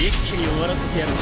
一気に終わらせてやる。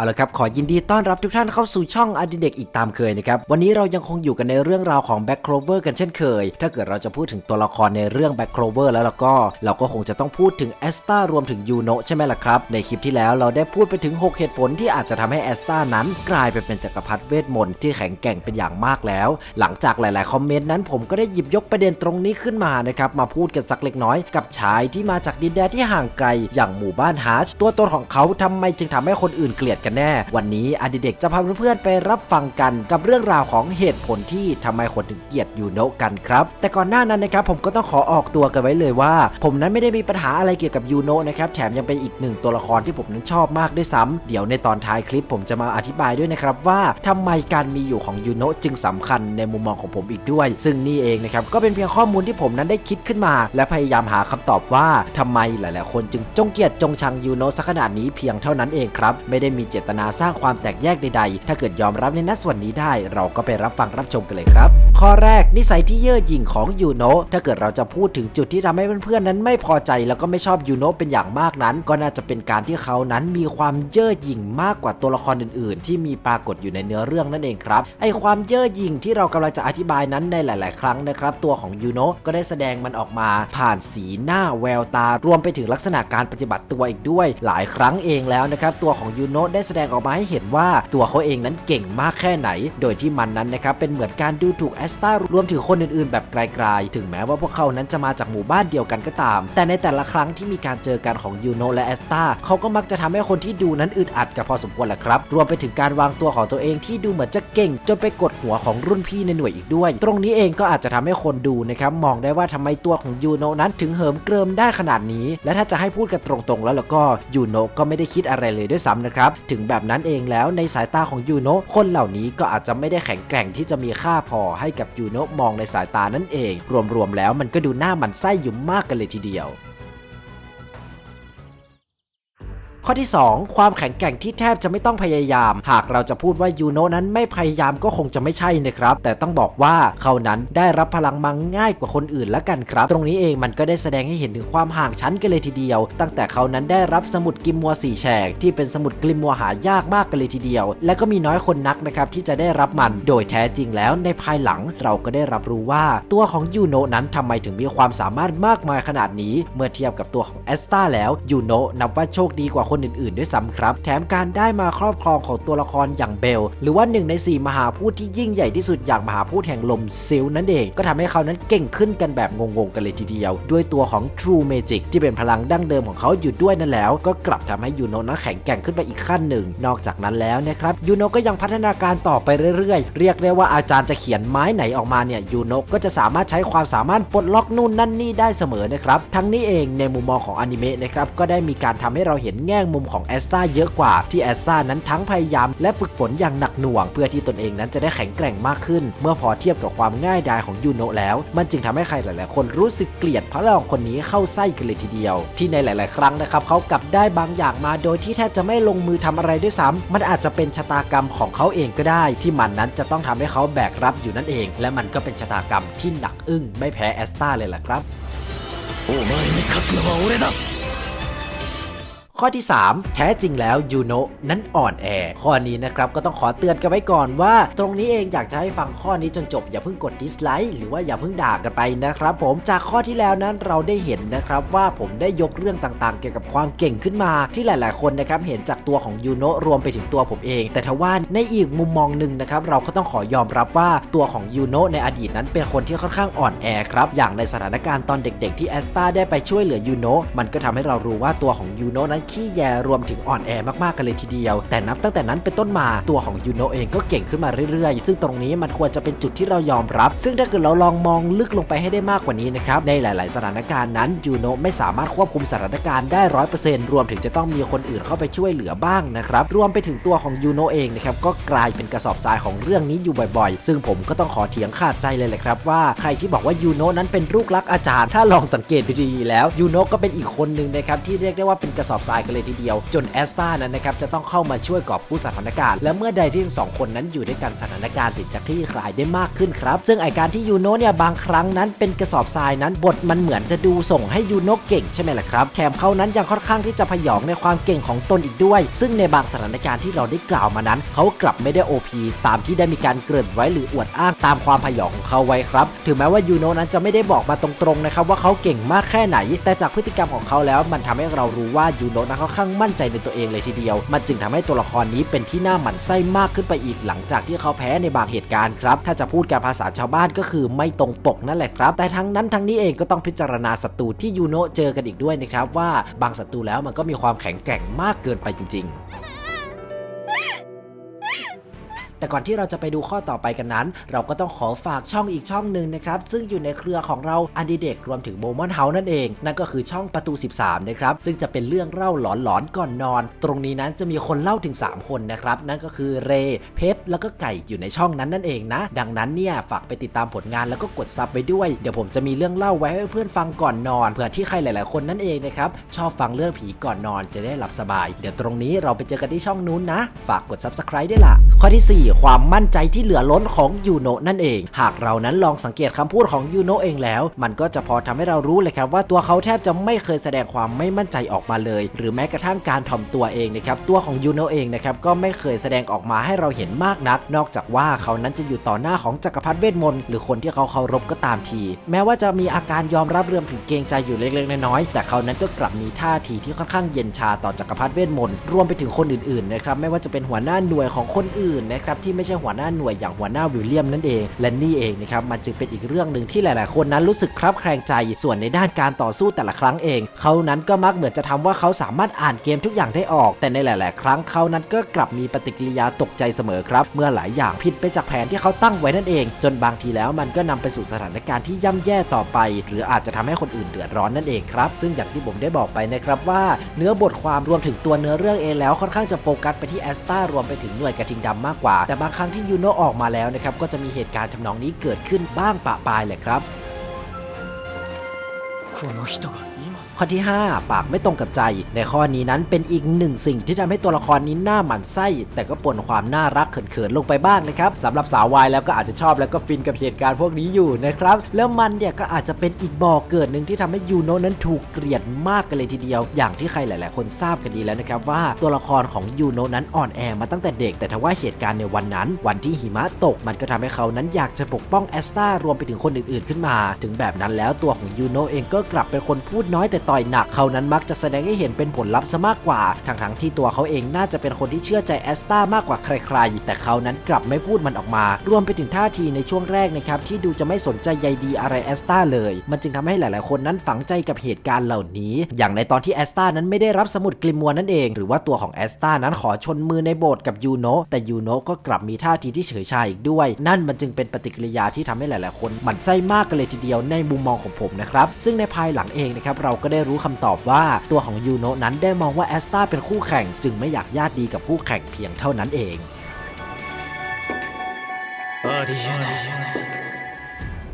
เอาละครับขอยินดีต้อนรับทุกท่านเข้าสู่ช่องอดิเด็กอีกตามเคยนะครับ วันนี้เรายังคงอยู่กันในเรื่องราวของ Back Clover กันเช่นเคย ถ้าเกิดเราจะพูดถึงตัวละครในเรื่อง Back Clover แล้วล่ะก็เราก็คงจะต้องพูดถึงแอสตารวมถึงยูโนะใช่ไหมล่ะครับ ในคลิปที่แล้วเราได้พูดไปถึง 6 เหตุผลที่อาจจะทำให้แอสตานั้น กลายไปเป็นจักรพรรดิเวทมนต์ที่แข็งแกร่งเป็นอย่างมากแล้ว หลังจากหลาย ๆ คอมเมนต์นั้นผมก็ได้หยิบยกประเด็นตรงนี้ขึ้นมานะครับมาพูดกันสักเล็กน้อยกับชายที่มาจากดินแดนที่ห่างไกลอย่างหมู่บ้านฮาร์ชตัวตนของเขาทำไมจึงทำให้คนอื่นเกลียดกันแน่ วันนี้อดิเด็กจะพาเพื่อนๆไปรับฟังกันกับเรื่องราวของเหตุผลที่ทำไมคนถึงเกลียดยูโนะกันครับ แต่ก่อนหน้านั้นนะครับผมก็ต้องขอออกตัวกันไว้เลยว่า ผมนั้นไม่ได้มีปัญหาอะไรเกี่ยวกับยูโนะนะครับแถมยังเป็นอีกหนึ่งตัวละครที่ผมนั้นชอบมากด้วยซ้ำเดี๋ยวในตอนท้ายคลิปผมจะมาอธิบายด้วยนะครับว่าทำไมการมีอยู่ของยูโนะจึงสำคัญในมุมมองของผมอีกด้วย ซึ่งนี่เองนะครับก็เป็นเพียงข้อมูลที่ผมนั้นได้คิดขึ้นมา และพยายามหาคำตอบว่าทำไมหลาย ๆ คนจึงจงเกลียดจงชังยูโนะสักขนาดนี้เพียงเท่านั้นเองครับไม่ได้มีเจตนาสร้างความแตกแยกใดๆ ถ้าเกิดยอมรับในนัดส่วนนี้ได้ เราก็ไปรับฟังรับชมกันเลยครับ ข้อแรกนิสัยที่เย่อหยิ่งของยูโนะถ้าเกิดเราจะพูดถึงจุดที่ทำให้เพื่อนๆนั้นไม่พอใจแล้วก็ไม่ชอบยูโนะเป็นอย่างมากนั้น ก็น่าจะเป็นการที่เขานั้นมีความเย่อหยิ่งมากกว่าตัวละครอื่นๆ ที่มีปรากฏอยู่ในเนื้อเรื่องนั่นเองครับไอความเย่อหยิ่งที่เรากำลังจะอธิบายนั้นในหลาย ๆ ครั้งนะครับตัวของยูโนะก็ได้แสดงมันออกมา ผ่านสีหน้าแววตารวมไปถึงลักษณะการปฏิบัติตัวอีกด้วย หลายครั้งเองแล้วนะครับตัวของยูโนะได้แสดงออกมาให้เห็นว่าตัวเขาเองนั้นเก่งมากแค่ไหน โดยที่มันนั้นนะครับเป็นเหมือนการดูถูกแอสตารวมถึงคนอื่นๆ แบบไกลๆ ถึงแม้ว่าพวกเขานั้นจะมาจากหมู่บ้านเดียวกันก็ตาม แต่ในแต่ละครั้งที่มีการเจอกันของยูโนและแอสตาเขาก็มักจะทำให้คนที่ดูนั้นอึดอัดกันพอสมควรแหละครับ รวมไปถึงการวางตัวของตัวเองที่ดูเหมือนจะเก่ง จนไปกดหัวของรุ่นพี่ในหน่วยอีกด้วย ตรงนี้เองก็อาจจะทำให้คนดูนะครับมองได้ว่าทำไมตัวของยูโนนั้นถึงเหิมเกริมได้ขนาดนี้ และถ้าจะให้พูดกันตรงๆ แล้วแล้วก็ยูโนก็ไม่ได้คิดอะไรเลยด้วยซ้ำนะครับถึงแบบนั้นเองแล้วในสายตาของยูโนคนเหล่านี้ก็อาจจะไม่ได้แข็งแกร่งที่จะมีค่าพอให้กับยูโนะมองในสายตานั่นเอง รวมๆแล้วมันก็ดูหน้ามันไส้อยู่มากกันเลยทีเดียว ข้อที่ 2 ความแข็งแกร่งที่แทบจะไม่ต้องพยายาม หากเราจะพูดว่ายูโนนั้นไม่พยายามก็คงจะไม่ใช่นะครับ แต่ต้องบอกว่าเขานั้นได้รับพลังมังง่ายกว่าคนอื่นละกันครับ ตรงนี้เองมันก็ได้แสดงให้เห็นถึงความห่างชั้นกันเลยทีเดียว ตั้งแต่เขานั้นได้รับสมุดกิมมัวสี่แฉกที่เป็นสมุดกิมมัวหายากมากกันเลยทีเดียว และก็มีน้อยคนนักนะครับที่จะได้รับมัน โดยแท้จริงแล้วในภายหลังเราก็ได้รับรู้ว่า ตัวของยูโนนั้นทำไมถึงมีความสามารถมากมายขนาดนี้ เมื่อเทียบกับตัวของแอสตาแล้วยูโนนับว่าโชคดีกว่าคนอื่นๆ ด้วยซ้ำครับ แถมการได้มาครอบครองของตัวละครอย่างเบล หรือว่าหนึ่งใน 4 มหาพูดที่ยิ่งใหญ่ที่สุดอย่างมหาพูดแห่งลมซิลนั่นเอง ก็ทำให้เขานั้นเก่งขึ้นกันแบบงงๆกันเลยทีเดียว ด้วยตัวของ True Magic ที่เป็นพลังดั้งเดิมของเขาอยู่ด้วยนั่นแล้ว ก็กลับทำให้ยูโนนั้นแข็งแกร่งขึ้นไปอีกขั้นหนึ่ง นอกจากนั้นแล้วนะครับยูโนก็ยังพัฒนาการต่อไปเรื่อยๆ เรียกได้ว่าอาจารย์จะเขียนไม้ไหนออกมาเนี่ยยูโนก็จะสามารถใช้ความสามารถปลดล็อกนู่นนั่นนี่ได้เสมอนะครับทั้งนี้เองในมุมมองของอนิเมะนะครับก็ได้มีการทำให้เราเห็นแง่ง่มุมของแอสตาเยอะกว่าที่แอสตานั้นทั้งพยายามและฝึกฝนอย่างหนักหน่วง เพื่อที่ตนเองนั้นจะได้แข็งแกร่งมากขึ้น เมื่อพอเทียบกับความง่ายดายของยูโนแล้ว มันจึงทำให้ใครหลาย ๆ คนรู้สึกเกลียดพระรองคนนี้เข้าไส้กันเลยทีเดียว ที่ในหลาย ๆ ครั้งนะครับเขากลับได้บางอย่างมาโดยที่แทบจะไม่ลงมือทำอะไรด้วยซ้ำ มันอาจจะเป็นชะตากรรมของเขาเองก็ได้ ที่มันนั้นจะต้องทำให้เขาแบกรับอยู่นั่นเอง และมันก็เป็นชะตากรรมที่หนักอึ้งไม่แพ้แอสตาเลยล่ะครับโอ้ไม่คัตสึนะวะโอเรดะ ข้อที่ 3 แท้จริงแล้วยูโนะนั้นอ่อนแอ ข้อนี้นะครับก็ต้องขอเตือนกันไว้ก่อนว่า ตรงนี้เองอยากจะให้ฟังข้อนี้จนจบ อย่าเพิ่งกดดิสไลค์หรือว่าอย่าเพิ่งด่ากันไปนะครับผมจากข้อที่แล้วนั้นเราได้เห็นนะครับว่าผมได้ยกเรื่องต่างๆ เกี่ยวกับความเก่งขึ้นมาที่หลาย ๆ คนนะครับเห็นจากตัวของยูโนะรวมไปถึงตัวผมเอง แต่ทว่าในอีกมุมมองหนึ่งนะครับเราก็ต้องขอยอมรับว่าตัวของยูโนะในอดีตนั้นเป็นคนที่ค่อนข้างอ่อนแอครับอย่างในสถานการณ์ตอนเด็ก ๆ ที่แอสตาได้ไปช่วยเหลือยูโนะมันก็ทำให้เรารู้ว่าตัวของยูโนะนั้นขี้แยรวมถึงอ่อนแอมากๆกันเลยทีเดียว แต่นับตั้งแต่นั้นเป็นต้นมาตัวของยูโนเองก็เก่งขึ้นมาเรื่อยๆ ซึ่งตรงนี้มันควรจะเป็นจุดที่เรายอมรับ ซึ่งถ้าเกิดเราลองมองลึกลงไปให้ได้มากกว่านี้นะครับ ในหลาย ๆ สถานการณ์นั้นยูโนไม่สามารถควบคุมสถานการณ์ได้ร้อยเปอร์เซ็นต์รวมถึงจะต้องมีคนอื่นเข้าไปช่วยเหลือบ้างนะครับ รวมไปถึงตัวของยูโนเองนะครับก็กลายเป็นกระสอบทรายของเรื่องนี้อยู่บ่อยๆ ซึ่งผมก็ต้องขอเถียงขาดใจเลยแหละครับว่าใครที่บอกว่ายูโนนั้นเป็นลูกรักอาจารย์ ถ้าลองสังเกตดีๆแล้วยูโนก็เป็นอีกคนหนึ่งนะครับที่เรียกได้ว่าเป็นกระสอบทรายายกันเลยทีเดียว จนแอสตานั้นนะครับจะต้องเข้ามาช่วยกอบกู้สถานการณ์ และเมื่อใดที่ทั้งสองคนนั้นอยู่ด้วยกันสถานการณ์ถึงจะคลี่คลายได้มากขึ้นครับ ซึ่งไอการที่ยูโนะเนี่ยบางครั้งนั้นเป็นกระสอบทรายนั้นบทมันเหมือนจะดูส่งให้ยูโนะเก่งใช่ไหมล่ะครับแถมเขานั้นยังค่อนข้างที่จะพยองในความเก่งของตนอีกด้วย ซึ่งในบางสถานการณ์ที่เราได้กล่าวมานั้น เขากลับไม่ได้ OP ตามที่ได้มีการเกริ่นไว้หรืออวดอ้างตามความพยองของเขาไว้ครับ ถึงแม้ว่ายูโนะนั้นจะไม่ได้บอกมาตรงๆนะครับว่าเขาเก่งมากแค่ไหน แต่จากพฤติกรรมของเขาแล้วมันทำให้เรารู้ว่ายูโนะนั้นค่อนข้างมั่นใจในตัวเองเลยทีเดียว มันจึงทำให้ตัวละครนี้เป็นที่น่าหมั่นไส้มากขึ้นไปอีกหลังจากที่เขาแพ้ในบางเหตุการณ์ครับ ถ้าจะพูดการภาษาชาวบ้านก็คือไม่ตรงปกนั่นแหละครับ แต่ทั้งนั้นทั้งนี้เองก็ต้องพิจารณาศัตรูที่ยูโนะเจอกันอีกด้วยนะครับว่าบางศัตรูแล้วมันก็มีความแข็งแกร่งมากเกินไปจริง ๆ แต่ก่อนที่เราจะไปดูข้อต่อไปกันนั้น เราก็ต้องขอฝากช่องอีกช่องหนึ่งนะครับ ซึ่งอยู่ในเครือของเราอันดีเด็กรวมถึงโบมอนเฮานั่นเอง นั่นก็คือช่องประตู 13 นะครับ ซึ่งจะเป็นเรื่องเล่าหลอนๆก่อนนอน ตรงนี้นั้นจะมีคนเล่าถึง 3 คนนะครับ นั่นก็คือเร เพชร แล้วก็ไก่อยู่ในช่องนั้นนั่นเองนะ ดังนั้นเนี่ยฝากไปติดตามผลงานแล้วก็กดซับไว้ด้วย เดี๋ยวผมจะมีเรื่องเล่าไว้ให้เพื่อนฟังก่อนนอน เผื่อที่ใครหลาย ๆ คนนั่นเองนะครับ ชอบฟังเรื่องผีก่อนนอนจะได้หลับสบาย เดี๋ยวตรงนี้เราไปเจอกันที่ช่องนู้นนะ ฝากกด subscribe ด้วยล่ะ ข้อทีสี่4ความมั่นใจที่เหลือล้นของยูโนะนั่นเอง หากเรานั้นลองสังเกตคำพูดของยูโนะเองแล้ว มันก็จะพอทำให้เรารู้เลยครับว่าตัวเขาแทบจะไม่เคยแสดงความไม่มั่นใจออกมาเลย หรือแม้กระทั่งการถ่อมตัวเองนะครับตัวของยูโนะเองนะครับก็ไม่เคยแสดงออกมาให้เราเห็นมากนัก นอกจากว่าเขานั้นจะอยู่ต่อหน้าของจักรพรรดิเวทมนต์หรือคนที่เขาเคารพก็ตามที แม้ว่าจะมีอาการยอมรับเรื่องถึงเกรงใจอยู่เล็กๆน้อยๆแต่เขานั้นก็กลับมีท่าทีที่ค่อนข้างเย็นชาต่อจักรพรรดิเวทมนต์รวมไปถึงคนอื่นๆนะครับไม่ว่าจะเป็นหัวหน้าหน่วยของคนอื่นนะครับที่ไม่ใช่หัวหน้าหน่วยอย่างหัวหน้าวิลเลียมนั่นเอง และนี่เองนะครับมันจึงเป็นอีกเรื่องหนึ่งที่หลาย ๆ คนนั้นรู้สึกครับแคลงใจ ส่วนในด้านการต่อสู้แต่ละครั้งเอง เขานั้นก็มักเหมือนจะทำว่าเขาสามารถอ่านเกมทุกอย่างได้ออก แต่ในหลาย ๆ ครั้งเขานั้นก็กลับมีปฏิกิริยาตกใจเสมอครับ เมื่อหลายอย่างผิดไปจากแผนที่เขาตั้งไว้นั่นเอง จนบางทีแล้วมันก็นำไปสู่สถานการณ์ที่ย่ำแย่ต่อไป หรืออาจจะทำให้คนอื่นเดือดร้อนนั่นเองครับ ซึ่งอย่างที่ผมได้บอกไปนะครับว่าเนื้อบทความรวมถึงตัวเนื้อเรื่องเองแล้วค่อนข้างจะโฟกัสไปที่แอสตารวมไปถึงหน่วยกระทิงดำมากกว่าแต่บางครั้งที่ยูโนออกมาแล้วนะครับก็จะมีเหตุการณ์ทำนองนี้เกิดขึ้นบ้างปะปายแหละครับ この人が今 ข้อที่ 5 ปากไม่ตรงกับใจ ในข้อนี้นั้นเป็นอีกหนึ่งสิ่งที่ทำให้ตัวละครนี้หน้าหมันไส้ แต่ก็ปนความน่ารักเขินๆลงไปบ้างนะครับสำหรับสาววายแล้วก็อาจจะชอบแล้วก็ฟินกับเหตุการณ์พวกนี้อยู่นะครับแล้วมันเนี่ยก็อาจจะเป็นอีกบ่อเกิดหนึ่งที่ทำให้ยูโนะนั้นถูกเกลียดมากกันเลยทีเดียว อย่างที่ใครหลาย ๆ คนทราบกันดีแล้วนะครับว่าตัวละครของยูโนะนั้นอ่อนแอมาตั้งแต่เด็ก แต่ทว่าเหตุการณ์ในวันนั้น วันที่หิมะตกมันก็ทำให้เขานั้นอยากจะปกป้องแอสตารวมไปถึงคนอื่น ๆ ขึ้นมา ถึงแบบนั้นแล้วตัวของยูโนะเองก็กลับเป็นคนพูดน้อยแต่ต่อยหนักเขานั้นมักจะแสดงให้เห็นเป็นผลลัพธ์ซะมากกว่าทั้งๆที่ตัวเขาเองน่าจะเป็นคนที่เชื่อใจแอสตามากกว่าใคร ๆ แต่เขานั้นกลับไม่พูดมันออกมา รวมไปถึงท่าทีในช่วงแรกนะครับที่ดูจะไม่สนใจใยดีอะไรแอสตาเลย มันจึงทำให้หลาย ๆ คนนั้นฝังใจกับเหตุการณ์เหล่านี้ อย่างในตอนที่แอสตานั้นไม่ได้รับสมุดกลิมัวนั่นเอง หรือว่าตัวของแอสตานั้นขอชนมือในโบสถ์กับยูโนะแต่ยูโนะก็กลับมีท่าทีที่เฉยชาอีกด้วย นั่นมันจึงเป็นปฏิกิริยาที่ทำให้หลาย ๆ คนหมั่นไส้มากกันเลยทีเดียวในมุมมองของผมนะครับซึ่งในภายหลังเองนะครับเราก็ได้รู้คำตอบว่าตัวของยูโนะนั้นได้มองว่าแอสตาเป็นคู่แข่ง จึงไม่อยากญาติดีกับคู่แข่งเพียงเท่านั้นเอง ありえない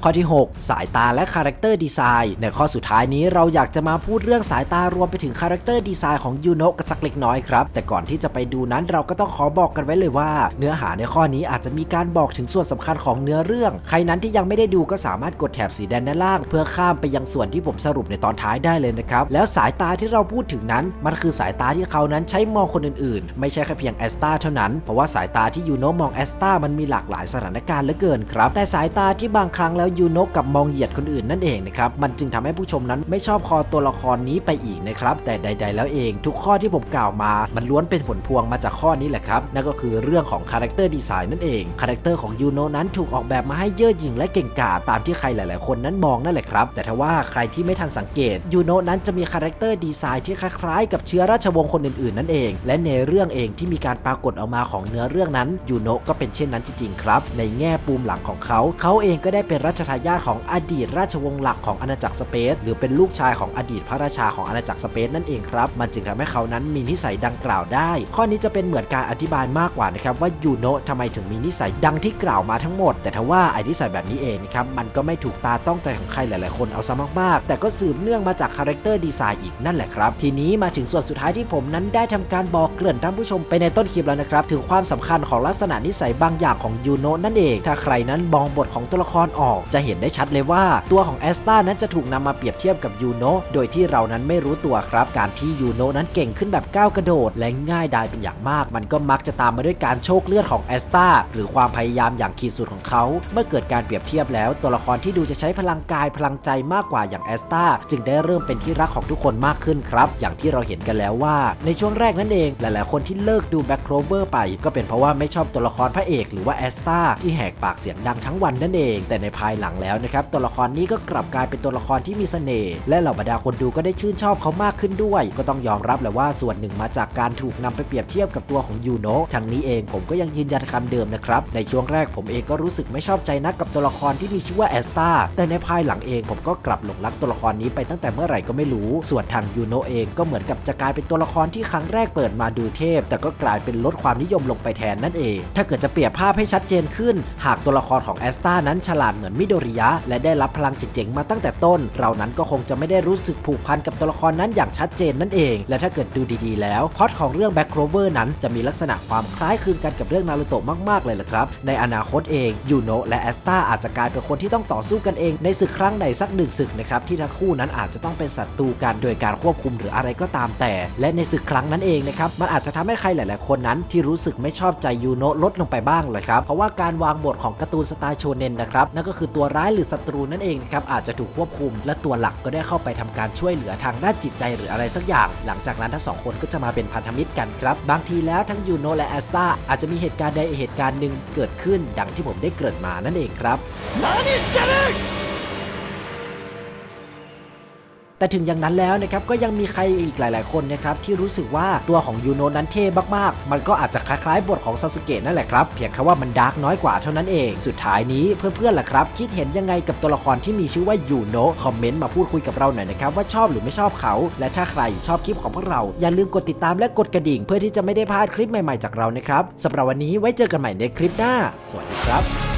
ข้อที่ 6 สายตาและคาแรคเตอร์ดีไซน์ในข้อสุดท้ายนี้เราอยากจะมาพูดเรื่องสายตารวมไปถึงคาแรคเตอร์ดีไซน์ของยูโนะกันสักเล็กน้อยครับ แต่ก่อนที่จะไปดูนั้นเราก็ต้องขอบอกกันไว้เลยว่า เนื้อหาในข้อนี้อาจจะมีการบอกถึงส่วนสำคัญของเนื้อเรื่อง ใครนั้นที่ยังไม่ได้ดูก็สามารถกดแถบสีแดงด้านล่าง เพื่อข้ามไปยังส่วนที่ผมสรุปในตอนท้ายได้เลยนะครับแล้วสายตาที่เราพูดถึงนั้น มันคือสายตาที่เขานั้นใช้มองคนอื่นๆ ไม่ใช่แค่เพียงแอสตาเท่านั้นเพราะว่าสายตาที่ยูโนะมองแอสตามันมีหลากหลายสถานการณ์เหลือเกินครับแต่สายตาที่บางครั้งแล้วยูโนะกับมองเหยียดคนอื่นนั่นเองนะครับมันจึงทำให้ผู้ชมนั้นไม่ชอบคอตัวละครนี้ไปอีกนะครับแต่ใด ๆ แล้วเอง ทุกข้อที่ผมกล่าวมา มันล้วนเป็นผลพวงมาจากข้อนี้แหละครับนั่นก็คือเรื่องของคาแรคเตอร์ดีไซน์นั่นเองคาแรคเตอร์ของยูโนะนั้นถูกออกแบบมาให้เย่อหยิ่งและเก่งกาจตามที่ใครหลาย ๆ คนนั้นมองนั่นแหละครับแต่ถ้าว่าใครที่ไม่ทันสังเกตยูโนะนั้นจะมีคาแรคเตอร์ดีไซน์ที่คล้าย ๆ กับเชื้อราชวงศ์คนอื่น ๆ นั่นเอง และในเรื่องเองที่มีการปรากฏออกมาของเนื้อเรื่องนั้นยูโนะก็เป็นเช่นนั้นจริง ๆ ครับ ในแง่ปูมหลังของเขา เขาเองก็ได้เป็นรัชทายาทของอดีตราชวงศ์หลักของอาณาจักรสเปซหรือเป็นลูกชายของอดีตพระราชาของอาณาจักรสเปซนั่นเองครับมันจึงทำให้เขานั้นมีนิสัยดังกล่าวได้ ข้อนี้จะเป็นเหมือนการอธิบายมากกว่านะครับว่ายูโนะทำไมถึงมีนิสัยดังที่กล่าวมาทั้งหมด แต่ทว่าไอ้นิสัยแบบนี้เองนะครับมันก็ไม่ถูกตาต้องใจของใครหลาย ๆ คนเอาซะมากๆ แต่ก็สืบเนื่องมาจากคาแรคเตอร์ดีไซน์อีกนั่นแหละครับ ทีนี้มาถึงส่วนสุดท้ายที่ผมนั้นได้ทำการบอกเกริ่นท่านผู้ชมไปในต้นคลิปแล้วนะครับถึงความสำคัญของลักษณะนิสัยบางอย่างของยูโนะนั่นเอง ถ้าใครนั้นมองบทของตัวละครออกจะเห็นได้ชัดเลยว่าตัวของแอสตานั้นจะถูกนำมาเปรียบเทียบกับยูโนโดยที่เรานั้นไม่รู้ตัวครับการที่ยูโนนั้นเก่งขึ้นแบบก้าวกระโดด และง่ายดายเป็นอย่างมาก มันก็มักจะตามมาด้วยการโชคเลือดของแอสตาหรือความพยายามอย่างขีดสุดของเขา เมื่อเกิดการเปรียบเทียบแล้ว ตัวละครที่ดูจะใช้พลังกายพลังใจมากกว่าอย่างแอสตาจึงได้เริ่มเป็นที่รักของทุกคนมากขึ้นครับอย่างที่เราเห็นกันแล้วว่า ในช่วงแรกนั่นเองหลายๆคนที่เลิกดูแบ็คโครเวอร์ไป ก็เป็นเพราะว่าไม่ชอบตัวละครพระเอกหรือว่าแอสตาที่แหกปากเสียงดังทั้งวันนั่นเอง แต่ในภายหลังแล้วนะครับตัวละครนี้ก็กลับกลายเป็นตัวละครที่มีเสน่ห์และเหล่าบรรดาคนดูก็ได้ชื่นชอบเขามากขึ้นด้วย ก็ต้องยอมรับแหละว่าส่วนหนึ่งมาจากการถูกนำไปเปรียบเทียบกับตัวของยูโนะทั้งนี้เองผมก็ยังยืนยันคำเดิมนะครับในช่วงแรกผมเองก็รู้สึกไม่ชอบใจนักกับตัวละครที่มีชื่อว่าแอสตาแต่ในภายหลังเองผมก็กลับหลงรักตัวละครนี้ไปตั้งแต่เมื่อไหร่ก็ไม่รู้ ส่วนทางยูโนะเองก็เหมือนกับจะกลายเป็นตัวละครที่ครั้งแรกเปิดมาดูเทพ แต่ก็กลายเป็นลดความนิยมลงไปแทนนั่นเอง ถ้าเกิดจะเปรียบภาพให้ชัดเจนขึ้น หากตัวละครของแอสตานั้นฉลาดเหมือนมิโดริยะ และได้รับพลังเจ๋งๆมาตั้งแต่ต้น เรานั้นก็คงจะไม่ได้รู้สึกผูกพันกับตัวละครนั้นอย่างชัดเจนนั่นเอง และถ้าเกิดดูดีๆ แล้วพอตของเรื่องแบ็คโครเวอร์นั้นจะมีลักษณะความคล้ายคลึงกันกับเรื่องนารูโตะมากๆเลยละครับ ในอนาคตเองยูโนะและแอสตาอาจจะกลายเป็นคนที่ต้องต่อสู้กันเอง ในศึกครั้งใดสักหนึ่งศึกนะครับที่ทั้งคู่นั้นอาจจะต้องเป็นศัตรูกันโดยการควบคุมหรืออะไรก็ตามแต่ และในศึกครั้งนั้นเองนะครับมันอาจจะทำให้ใครหลาย ๆ คนนั้นที่รู้สึกไม่ชอบใจยูโนะลดลงไปบ้างเลยครับเพราะว่าการวางบทของการ์ตูนสไตล์โชเนนนะครับนั่นก็คือตัวร้ายหรือศัตรูนั่นเองนะครับอาจจะถูกควบคุม และตัวหลักก็ได้เข้าไปทำการช่วยเหลือทางด้านจิตใจหรืออะไรสักอย่าง หลังจากนั้นทั้งสองคนก็จะมาเป็นพันธมิตรกันครับ บางทีแล้วทั้งยูโนและแอสตาอาจจะมีเหตุการณ์ใดเหตุการณ์หนึ่งเกิดขึ้น ดังที่ผมได้เกริ่นมานั่นเองครับ แต่ถึงอย่างนั้นแล้วนะครับก็ยังมีใครอีกหลาย ๆ คนนะครับที่รู้สึกว่าตัวของยูโนะนั้นเท่มาก ๆ มันก็อาจจะคล้าย ๆ บทของซาสึเกะนั่นแหละครับเพียงแค่ว่ามันดาร์กน้อยกว่าเท่านั้นเอง สุดท้ายนี้เพื่อนๆล่ะครับคิดเห็นยังไงกับตัวละครที่มีชื่อว่ายูโนะคอมเมนต์มาพูดคุยกับเราหน่อยนะครับว่าชอบหรือไม่ชอบเขา และถ้าใครชอบคลิปของพวกเราอย่าลืมกดติดตามและกดกระดิ่ง เพื่อที่จะไม่ได้พลาดคลิปใหม่ ๆ จากเรานะครับสำหรับวันนี้ไว้เจอกันใหม่ในคลิปหน้า สวัสดีครับ